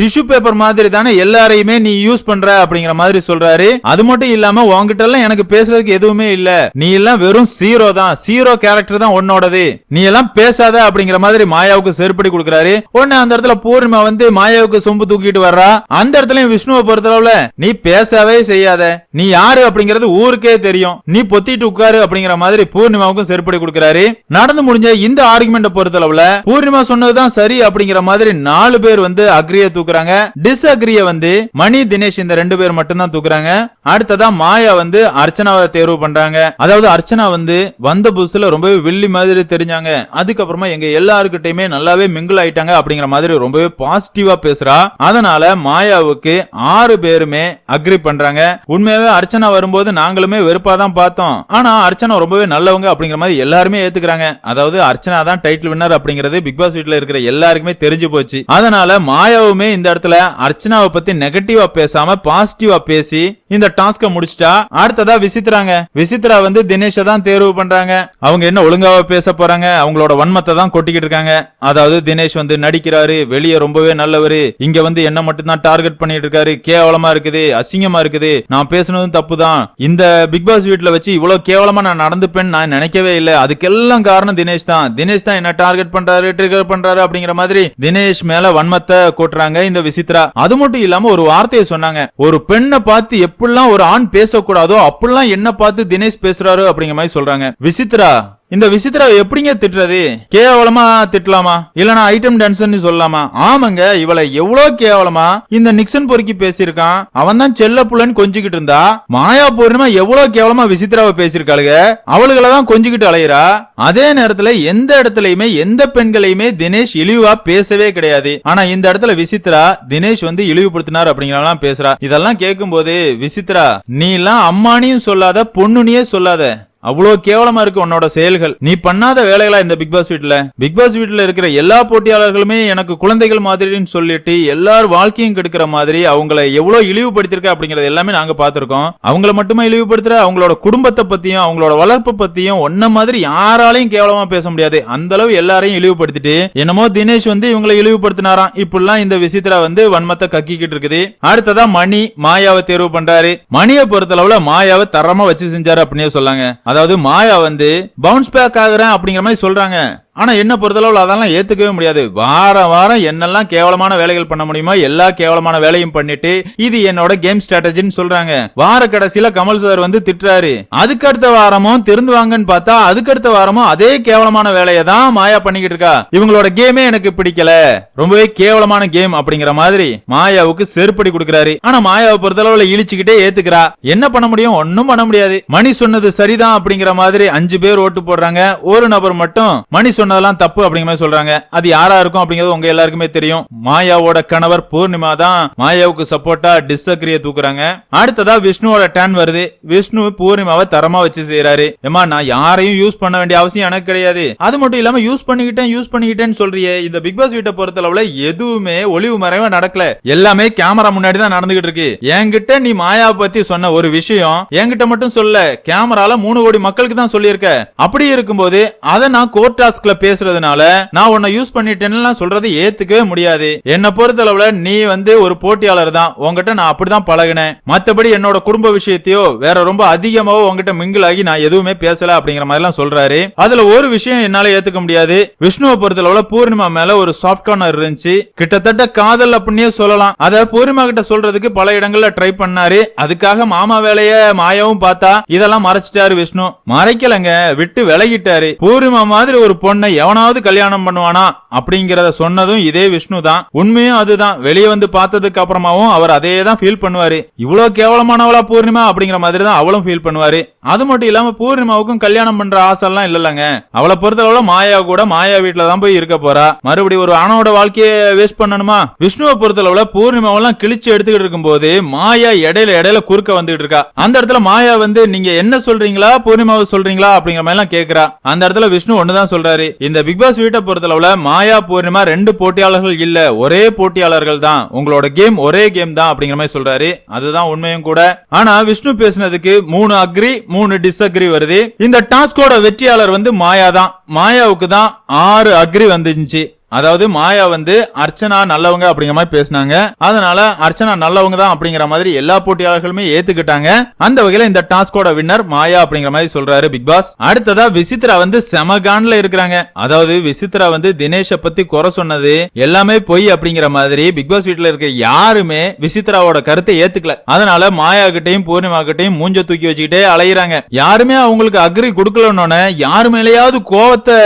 டிஷ்யூ பேப்பர் மாதிரி தானே எல்லாரையுமே நீ யூஸ் பண்ற அப்படிங்கிற மாதிரி சொல்றாரு. அது மட்டும் இல்லாம உங்ககிட்ட எல்லாம் எனக்கு பேசுறதுக்கு எதுவுமே இல்ல. நீ எல்லாம் வெறும் சீரோ தான். சீரோ கேரக்டர் தான் உன்னோடது. நீ எல்லாம் பேசாத அப்படிங்கிற மாதிரி மாயாவுக்கு செருப்படி கொடுக்கறாரு. உடனே அந்த இடத்துல பூர்ணிமா வந்து மாயாவுக்கு சொம்பு தூக்கிட்டு வர்றா. அந்த இடத்துல விஷ்ணுவை பொறுத்தளவுல நீ பேசவே செய்யாத. நீ யாரு அப்படிங்கறது ஊருக்கே தெரியும். நீ பொத்திட்டு உட்காரு அப்படிங்கிற மாதிரி பூர்ணிமாவுக்கும் செருப்படி கொடுக்கறாரு. நடந்து முடிஞ்ச இந்த ஆர்குமெண்ட பொறுத்தளவுல பூர்ணிமா சொன்னதுதான் சரி அப்படிங்கிற மாதிரி நாலு பேர் வந்து அக்ரிய தூக்குறாங்க. டிஸ்அக்ரிய வந்து மணி தினேஷ் இந்த ரெண்டு பேர் மட்டும் தான் தூக்குறாங்க. அடுத்ததா மாயா வந்து அர்ச்சனாவை தேர்வு பண்றாங்க. அதாவது அர்ச்சனா வந்து வந்த புதுசுல ரொம்பவே வில்லி மாதிரி தெரிஞ்சாங்க. அதுக்கப்புறமா எங்க எல்லாருக்கிட்டையுமே நல்லாவே மிங்கிள் ஆயிட்டாங்க அப்படிங்கிற மாதிரி ரொம்பவே பாசிட்டிவா பேசுறா. அதனால மாயாவுக்கு ஆறு பேருமே அக்ரி பண்றாங்க. உண்மையாவே அர்ச்சனா வரும்போது நாங்களுமே வெறுப்பா தான் பார்த்தோம். ஆனா அர்ச்சனா ரொம்பவே நல்லவங்க அப்படிங்கிற மாதிரி எல்லாருமே ஏத்துக்கிறாங்க. அதாவது அர்ச்சனா தான் டைட்டில் வின்னர் அப்படிங்கிறது பிக் பாஸ் வீட்ல இருக்கிற எல்லாருக்குமே தெரிஞ்சு போச்சு. அதனால மாயாவுமே இந்த இடத்துல அர்ச்சனாவை பத்தி நெகட்டிவா பேசாம பாசிட்டிவா பேசி இந்த டாஸ்க முடிச்சிட்டா? அடுத்ததா விசித்ராங்க விசித்ரா வந்து தினேஷ தான் தேர்வு பண்றாங்க. அவங்க என்ன ஒழுங்காவா பேச போறாங்க? அவங்களோட வன்மத்தை தான் கொட்டிக்கிட்டு இருக்காங்க. அதாவது தினேஷ் வந்து நடிக்கிறாரு. வெளியே ரொம்பவே நல்லவரு. இங்க வந்து என்ன மட்டும் தான் டார்கெட் பண்ணிட்டு இருக்காரு. கேவலமா இருக்குது. அசிங்கமா இருக்குது. நான் பேசுனதும் தப்பு தான் இந்த பிக் பாஸ் வீட்ல வச்சு இவ்வளவு கேவலமா நான் நடந்துப்பேன்னு நான் நினைக்கவே இல்லை. அதுக்கெல்லாம் காரணம் தினேஷ் தான். தினேஷ் தான் என்ன டார்கெட் பண்றாரு ட்ரிகர் பண்றாரு அப்படிங்கிற மாதிரி தினேஷ் மேல வன்மத்தை கொட்டுறாங்க இந்த விசித்ரா அது மட்டும் இல்லாம ஒரு வார்த்தையை சொன்னாங்க. ஒரு பெண்ணை பார்த்து எப்படிலாம் ஒரு ஆண் பேசக்கூடாதோ அப்படிலாம் என்ன பார்த்து தினேஷ் பேசுறாரு அப்படிங்கிற மாதிரி சொல்றாங்க. விசித்ரா இந்த விசித்ராவை எப்படிங்க திட்டுறது? கேவலமா திட்டலாமா? இல்லனா ஐட்டம் டான்சர்னு சொல்லலாமா? ஆமாங்க இவளை எவ்வளவு கேவலமா இந்த நிக்சன் பொறுக்கி பேசியிருக்கான். அவன் தான் செல்ல புள்ளன்னு கொஞ்சிக்கிட்டு இருந்தா. மாயா பூர்ணிமா எவ்வளவு கேவலமா விசித்ராவை பேசியிருக்காளுங்க. அவளுகளை தான் கொஞ்சிக்கிட்டு அலையிறா. அதே நேரத்துல எந்த இடத்துலயுமே எந்த பெண்களையுமே தினேஷ் இழிவா பேசவே கிடையாது. ஆனா இந்த இடத்துல விசித்ரா தினேஷ் வந்து இழிவுபடுத்தினார் அப்படிங்கிறலாம் பேசுறா. இதெல்லாம் கேட்கும்போது விசித்ரா நீ எல்லாம் அம்மானியும் சொல்லாத பொண்ணுனியே சொல்லாத. அவ்வளோ கேவலமா இருக்கு உன்னோட செயல்கள். நீ பண்ணாத வேலைகளா இந்த பிக் பாஸ் வீட்ல பிக் பாஸ் வீட்டுல இருக்கிற எல்லா போட்டியாளர்களுமே எனக்கு குழந்தைகள் மாதிரின்னு சொல்லிட்டு எல்லார் வாழ்க்கையும் கெடுக்கிற மாதிரி அவங்கள எவ்வளவு இழிவுபடுத்திருக்க அப்படிங்கறது எல்லாமே நாங்க பார்த்திருக்கோம். அவங்கள மட்டுமே இழிவுபடுத்துற? அவங்களோட குடும்பத்தை பத்தியும் அவங்களோட வளர்ப்பு பத்தியும் ஒன்ன மாதிரி யாராலையும் கேவலமா பேச முடியாது. அந்த அளவு எல்லாரையும் இழிவுபடுத்திட்டு என்னமோ தினேஷ் வந்து இவங்களை இழிவுபடுத்தினாராம். இப்படிலாம் இந்த விஷயத்துல வந்து வன்மத்தை கக்கிக்கிட்டு இருக்குது. அடுத்ததா மணி மாயாவை தேர்வு பண்றாரு. மணியை பொறுத்தளவுல மாயாவை தரமா வச்சு செஞ்சாரு அப்படின்னே சொல்லாங்க. அதாவது மாயா வந்து பவுன்ஸ் பேக் ஆகுறேன் அப்படிங்கிற மாதிரி சொல்றாங்க. ஆனா என்ன பொறுத்தளவில் அதெல்லாம் ஏத்துக்கவே முடியாது. வாரம் வாரம் என்னெல்லாம் கேவலமான வேலைகள் பண்ண முடியுமோ எல்லா கேவலமான வேலையும் பண்ணிட்டு இது என்னோட கேம் ஸ்ட்ராட்டஜின்னு சொல்றாங்க. வார கடைசியில கமல் சார் வந்து திட்டுறாரு. அதுக்கு அடுத்த வாரமும் திருந்துவாங்கன்னு பார்த்தா அதுக்கு அடுத்த வாரமும் அதே கேவலமான வேலையை தான் மாயா பண்ணிக்கிட்டு இருக்கா. இவங்களோட கேமே எனக்கு பிடிக்கல. ரொம்பவே கேவலமான கேம் அப்படிங்கிற மாதிரி மாயாவுக்கு செருப்படி கொடுக்கறாரு. ஆனா மாயாவை பொறுத்தளவுல இழிச்சுக்கிட்டே ஏத்துக்கிறா. என்ன பண்ண முடியும்? ஒண்ணும் பண்ண முடியாது. மணி சொன்னது சரிதான் அப்படிங்கிற மாதிரி அஞ்சு பேர் ஓட்டு போடுறாங்க. ஒரு நபர் மட்டும் மணி சொன்னதெல்லாம் தப்பு அப்படிங்கிற மாதிரி சொல்றாங்க. அது யாரா இருக்கும் அப்படிங்கிறது உங்க எல்லாருக்குமே தெரியும். மாயாவோட கணவர் பூர்ணிமா தான் மாயாவுக்கு சப்போர்ட்டா டிஸ்அக்ரிய தூக்குறாங்க. அடுத்ததா விஷ்ணுவோட டேன் வருது. விஷ்ணு பூர்ணிமாவை தரமா வச்சு செய்யறாரு ஏமா நான் யாரையும் யூஸ் பண்ண வேண்டிய அவசியம் எனக்கு கிடையாது. அது மட்டும் இல்லாம யூஸ் பண்ணிக்கிட்டேன் யூஸ் பண்ணிக்கிட்டேன்னு சொல்றியே. இந்த பிக் பாஸ் வீட்டை பொறுத்தளவுல எதுவுமே ஒளிவு மறைவா நடக்கல. எல்லாமே கேமரா முன்னாடி தான் நடந்துகிட்டு இருக்கு. என்கிட்ட நீ மாயா பத்தி சொன்ன ஒரு விஷயம் என்கிட்ட மட்டும் சொல்ல. கேமரால மூணு கோடி மக்களுக்கு தான் சொல்லியிருக்க. அப்படி இருக்கும்போது அதை நான் கோர்ட் டாஸ்க்ல பேசுறதுனால நான் உன்னை யூஸ் பண்ணிட்டேன்னு சொல்றதை ஏத்துக்கவே முடியாது. என்ன பொறுத்தளவுல நீ வந்து ஒரு போட்டியாளர் தான். உன்கிட்ட நான் அப்படிதான் பழகினேன். மத்தபடி என்னோட குடும்ப விஷயத்தையோ வேற ரொம்ப அதிகமாவோ உங்ககிட்ட மிங்கிள் ஆகி நான் எதுவுமே பேசல அப்படிங்கிற மாதிரி எல்லாம் சொல்றாரு. அதுல ஒரு விஷயம் என்னால ஏத்துக்க முடியாது. விஷ்ணுவை பொறுத்தளவுல பூர்ணிமா மேல ஒரு சாஃப்ட் கார்னர் இருந்துச்சு. கிட்டத்தட்ட காதல் அப்படின்னே சொல்லலாம். அத பூர்ணிமா கிட்ட சொல்றதுக்கு பல இடங்கள்ல ட்ரை பண்ணாரு. அதுக்காக மாமா வேலைய மாயாவும் பார்த்தா இதெல்லாம் மறைச்சிட்டாரு விஷ்ணு. மறைக்கலங்க விட்டு விலகிட்டாரு. பூர்ணிமா மாதிரி ஒரு பொண்ணு எவனாவது கல்யாணம் பண்ணுவானா அப்படிங்கறத சொன்னதும் இதே விஷ்ணு தான் உண்மையும் அதுதான். வெளியே வந்து பார்த்ததுக்கு அப்புறமாவும் அவர் அதே தான் ஃபீல் பண்ணுவாரு. இவ்வளவு கேவலமானவளா பூர்ணிமா அப்படிங்கிற மாதிரி தான் அவளும் ஃபீல் பண்ணுவாரு. அது மட்டும் இல்லாம பூர்ணிமாவுக்கும் கல்யாணம் பண்ற ஆசைலாம் இல்லைல்லங்க. அவளை பொறுத்தளவுல மாயா கூட மாயா வீட்டுல தான் போய் இருக்க போறா. மறுபடியும் ஒரு ஆணோட வாழ்க்கையை வேஸ்ட் பண்ணணுமா? விஷ்ணுவை பொறுத்தளவுல பூர்ணிமாவெல்லாம் கிழிச்சு எடுத்துக்கிட்டு இருக்கும்போது மாயா இடையில இடையில குறுக்க வந்துட்டு இருக்கா. அந்த இடத்துல மாயா வந்து நீங்க என்ன சொல்றீங்களா? பூர்ணிமாவை சொல்றீங்களா? அப்படிங்கிற மாதிரி எல்லாம் கேக்குறா. அந்த இடத்துல விஷ்ணு ஒண்ணுதான் சொல்றாரு. இந்த பிக் பாஸ் வீட்டை பொறுத்தளவுல மாயா பூர்ணிமா ரெண்டு போட்டியாளர்கள் இல்ல. ஒரே போட்டியாளர்கள் தான். உங்களோட கேம் ஒரே கேம் தான் அப்படிங்கிற மாதிரி சொல்றாரு. அதுதான் உண்மையும் கூட. ஆனா விஷ்ணு பேசினதுக்கு மூணு அக்ரி மூணு டிஸ்அக்ரி வருது. இந்த டாஸ்கோட வெற்றியாளர் வந்து மாயா தான். மாயாவுக்கு தான் ஆறு அக்ரி வந்துருந்துச்சு. அதாவது மாயா வந்து அர்ச்சனா நல்லவங்க அப்படிங்கிற மாதிரி பேசினாங்க. அதனால அர்ச்சனா நல்லவங்க தான் அப்படிங்கிற மாதிரி எல்லா போட்டியாளர்களுமே ஏத்துக்கிட்டாங்க. அந்த வகையில இந்த டாஸ்கோட வின்னர் மாயா அப்படிங்கிற மாதிரி சொல்றாரு பிக் பாஸ். அடுத்ததா விசித்ரா வந்து செமகான்ல இருக்கிறாங்க. அதாவது விசித்ரா வந்து தினேஷ பத்தி குறை சொன்னது எல்லாமே பொய் அப்படிங்கிற மாதிரி பிக் பாஸ் வீட்டுல இருக்க யாருமே விசித்ராவோட கருத்தை ஏத்துக்கல. அதனால மாயா கிட்டையும் பூர்ணிமா கிட்டையும் மூஞ்ச தூக்கி வச்சுக்கிட்டே அலையிறாங்க. யாருமே அவங்களுக்கு அக்ரி கொடுக்கலன்னு யாரு மேலேயாவது கோவத்தை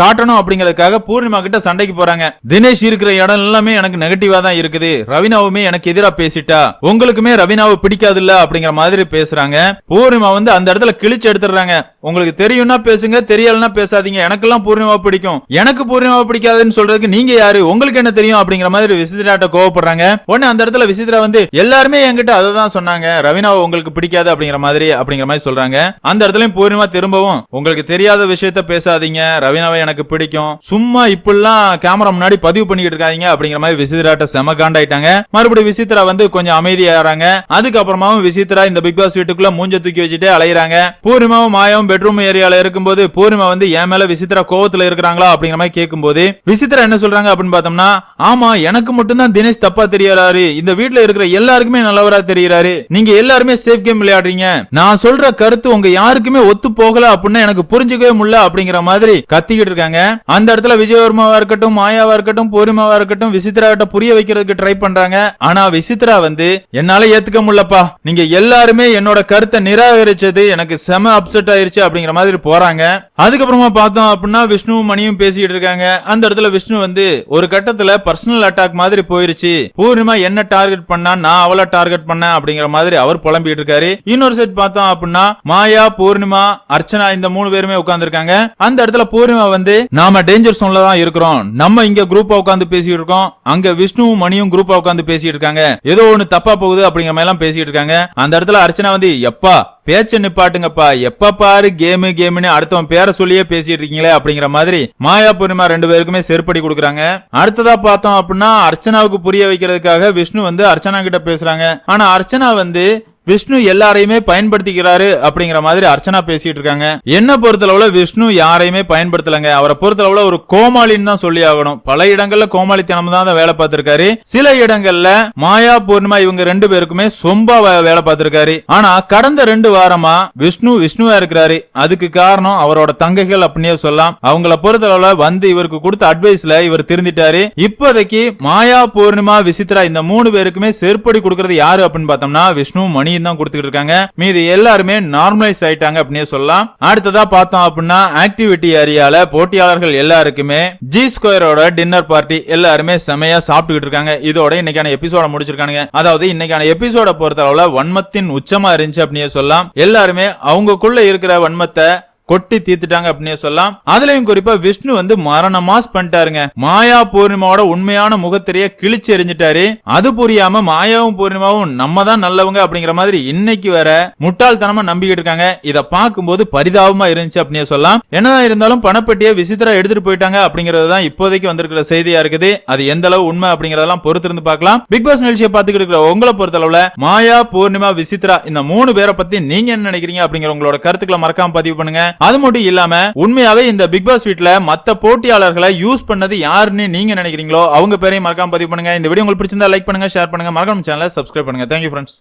காட்டணும் அப்படிங்கறதுக்காக பூர்ணிமா கிட்ட வேலைக்கு போறாங்க. தினேஷ் இருக்கிற இடம் எல்லாமே எனக்கு நெகட்டிவா தான் இருக்குது. ரவினாவுமே எனக்கு எதிரா பேசிட்டா உங்களுக்குமே ரவினாவை பிடிக்காது இல்ல அப்படிங்கிற மாதிரி பேசுறாங்க. பூர்ணிமா வந்து அந்த இடத்துல கிழிச்சு எடுத்துடுறாங்க. உங்களுக்கு தெரியும்னா பேசுங்க தெரியலன்னா பேசாதீங்க. எனக்கெல்லாம் பூர்ணிமா பிடிக்கும். எனக்கு பூர்ணிமா பிடிக்காதுன்னு சொல்றதுக்கு நீங்க யாரு? உங்களுக்கு என்ன தெரியும் அப்படிங்கிற மாதிரி விசித்ராட்ட கோவப்படுறாங்க. உடனே அந்த இடத்துல விசித்ரா வந்து எல்லாருமே என்கிட்ட அதை தான் சொன்னாங்க. ரவினாவை உங்களுக்கு பிடிக்காது அப்படிங்கிற மாதிரி அப்படிங்கிற மாதிரி சொல்றாங்க. அந்த இடத்துலயும் பூர்ணிமா திரும்பவும் உங்களுக்கு தெரியாத விஷயத்த பேசாதீங்க. ரவினாவை எனக்கு பிடிக்கும். சும்மா இப்படிலாம் கேமரா முன்னாடி பதிவு பண்ணிக்கிட்டு இருக்காதீங்க அப்படிங்கிற மாதிரி விசித்ராட்ட செம காண்டாயிட்டாங்க. மறுபடியும் விசித்ரா வந்து கொஞ்சம் அமைதியாகிறாங்க அதுக்கப்புறமாவும் விசித்ரா இந்த பிக் பாஸ் வீட்டுக்குள்ள மூஞ்ச தூக்கி வச்சுட்டு அலையிறாங்க. பூர்ணிமாவும் பெட்ரூம் ஏரியால இருக்கும்போது பூர்ணிமா வந்து என் மேல விசித்ரா கோவத்துல இருக்கிறாங்களா அப்படிங்கிற மாதிரி கேட்கும்போது விசித்ரா என்ன சொல்றாங்க அப்படின்னு பார்த்தோம்னா ஆமா எனக்கு மட்டும்தான் தினேஷ் தப்பா தெரியறாரு. இந்த வீட்டுல இருக்கிற எல்லாருக்குமே நல்லவரா தெரியறாரு. நீங்க எல்லாருமே சேஃப் கேம் விளையாடுறீங்க. நான் சொல்ற கருத்து உங்க யாருக்குமே ஒத்து போகல அப்படின்னா எனக்கு புரிஞ்சுக்கவே முடியல அப்படிங்கிற மாதிரி கத்திக்கிட்டு இருக்காங்க. அந்த இடத்துல விஜயவர்மாவா இருக்கட்டும் மாயாவா இருக்கட்டும் பூர்ணிமாவா இருக்கட்டும் விசித்ரா கிட்ட புரிய வைக்கிறதுக்கு ட்ரை பண்றாங்க. ஆனா விசித்ரா வந்து என்னால ஏத்துக்க முடியலப்பா. நீங்க எல்லாருமே என்னோட கருத்தை நிராகரிச்சது எனக்கு செம அப்செட் ஆயிருச்சு. அப்படிங்கிற மாதிரி போறாங்க. அதுக்கப்புறமா பார்த்தோம் அப்படின்னா விஷ்ணு மணியும் பேசிட்டு இருக்காங்க. அந்த இடத்துல விஷ்ணு வந்து ஒரு கட்டத்துல பர்சனல் அட்டாக் மாதிரி போயிருச்சு. பூர்ணிமா என்ன டார்கெட் பண்ணா நான் அவளை டார்கெட் பண்ண அப்படிங்கிற மாதிரி அவர் புலம்பிட்டு இருக்காரு. இன்னொரு செட் பார்த்தோம் அப்படின்னா மாயா பூர்ணிமா அர்ச்சனா இந்த மூணு பேருமே உட்கார்ந்திருக்காங்க. அந்த இடத்துல பூர்ணிமா வந்து நாம டேஞ்சர் சோன்ல தான் இருக்கிறோம். நம்ம இங்க குரூப்பா உட்கார்ந்து பேசிட்டு இருக்கோம். அங்க விஷ்ணுவும் மணியும் குரூப்பா உட்கார்ந்து பேசிட்டு இருக்காங்க. ஏதோ ஒண்ணு தப்பா போகுது அப்படிங்கிற மாதிரி எல்லாம் பேசிட்டு இருக்காங்க. அந்த இடத்துல அர்ச்சனா வந்து எப்பா பேச்ச நிப்பாட்டுங்கப்பா. எப்ப பாரு கேமு கேமுன்னு அடுத்தவன் பேரை சொல்லியே பேசிட்டு இருக்கீங்களே அப்படிங்கிற மாதிரி மாயா பூர்ணிமா ரெண்டு பேருக்குமே செருப்படி கொடுக்குறாங்க. அடுத்ததா பார்த்தோம் அப்படின்னா அர்ச்சனாவுக்கு புரிய வைக்கிறதுக்காக விஷ்ணு வந்து அர்ச்சனா கிட்ட பேசுறாங்க. ஆனா அர்ச்சனா வந்து விஷ்ணு எல்லாரையுமே பயன்படுத்திக்கிறாரு அப்படிங்கிற மாதிரி அர்ச்சனா பேசிட்டு இருக்காங்க. என்ன பொறுத்தளவுல விஷ்ணு யாரையுமே பயன்படுத்தலங்க. அவரை பொறுத்தளவுல ஒரு கோமாளின்னு தான் சொல்லி ஆகணும். பல இடங்கள்ல கோமாளித்தனம் தான் வேலை பார்த்திருக்காரு. சில இடங்கள்ல மாயா பூர்ணிமா இவங்க ரெண்டு பேருக்குமே சொம்பா வே- வேலை பார்த்திருக்காரு. ஆனா கடந்த ரெண்டு வாரமா விஷ்ணு விஷ்ணுவா இருக்கிறாரு. அதுக்கு காரணம் அவரோட தங்கைகள் அப்படின்னே சொல்லலாம். அவங்கள பொறுத்தளவுல வந்து இவருக்கு கொடுத்த அட்வைஸ்ல இவர் திருந்திட்டாரு. இப்போதைக்கு மாயா பூர்ணிமா விசித்ரா இந்த மூணு பேருக்குமே செருப்படி கொடுக்கறது யாரு அப்படின்னு பார்த்தோம்னா விஷ்ணு மணி மணியும் தான் கொடுத்துட்டு இருக்காங்க. மீதி எல்லாருமே நார்மலைஸ் ஆயிட்டாங்க அப்படின்னு சொல்லலாம். அடுத்ததா பார்த்தோம் அப்படின்னா ஆக்டிவிட்டி ஏரியால போட்டியாளர்கள் எல்லாருக்குமே ஜி ஸ்கொயரோட டின்னர் பார்ட்டி எல்லாருமே செமையா சாப்பிட்டுக்கிட்டு இருக்காங்க. இதோட இன்னைக்கான எபிசோட முடிச்சிருக்கானுங்க. அதாவது இன்னைக்கான எபிசோட பொறுத்தளவுல வன்மத்தின் உச்சமா இருந்துச்சு அப்படின்னு சொல்லலாம். எல்லாருமே அவங்கக்குள்ள இருக்கிற வன்மத்தை கொட்டி தீர்த்துட்டாங்க அப்படின்னு சொல்லலாம். அதுலயும் குறிப்பா விஷ்ணு வந்து மரணமாஸ் பண்ணிட்டாருங்க மாயா பூர்ணிமாவோட உண்மையான முகத்திரைய கிழிச்சு எறிஞ்சிட்டாரு. அது புரியாம மாயாவும் பூர்ணிமாவும் நம்ம தான் நல்லவங்க அப்படிங்கிற மாதிரி இன்னைக்கு வேற முட்டாள்தனமா நம்பிக்கிட்டு இருக்காங்க. இதை பார்க்கும்போது பரிதாபமா இருந்துச்சு அப்படின்னு சொல்லலாம். என்னதான் இருந்தாலும் பணப்பட்டியை விசித்திரா எடுத்துட்டு போயிட்டாங்க அப்படிங்கிறது தான் இப்போதைக்கு வந்திருக்கிற செய்தியா இருக்குது. அது எந்த அளவு உண்மை அப்படிங்கறதெல்லாம் பொறுத்திருந்து பார்க்கலாம். பிக் பாஸ் நிகழ்ச்சியை பார்த்துக்கிட்டு இருக்கிற உங்களை பொறுத்தளவுல மாயா பூர்ணிமா விசித்ரா இந்த மூணு பேரை பத்தி நீங்க என்ன நினைக்கிறீங்க அப்படிங்கிற உங்களோட கருத்துக்களை மறக்காம பதிவு பண்ணுங்க. அது மட்டும் இல்லாம உண்மையாவே இந்த பிக் பாஸ் வீட்ல மத்த போட்டியாளர்களை யூஸ் பண்ணது யாருன்னு நீங்க நினைக்கிறீங்களோ அவங்க பேரையும் மறக்காம பதிவு பண்ணுங்க. இந்த வீடியோ உங்களுக்கு பிடிச்சிருந்தா லைக் பண்ணுங்க ஷேர் பண்ணுங்க. மறக்காம சேனலை சப்ஸ்கிரைப் பண்ணுங்க. Thank you friends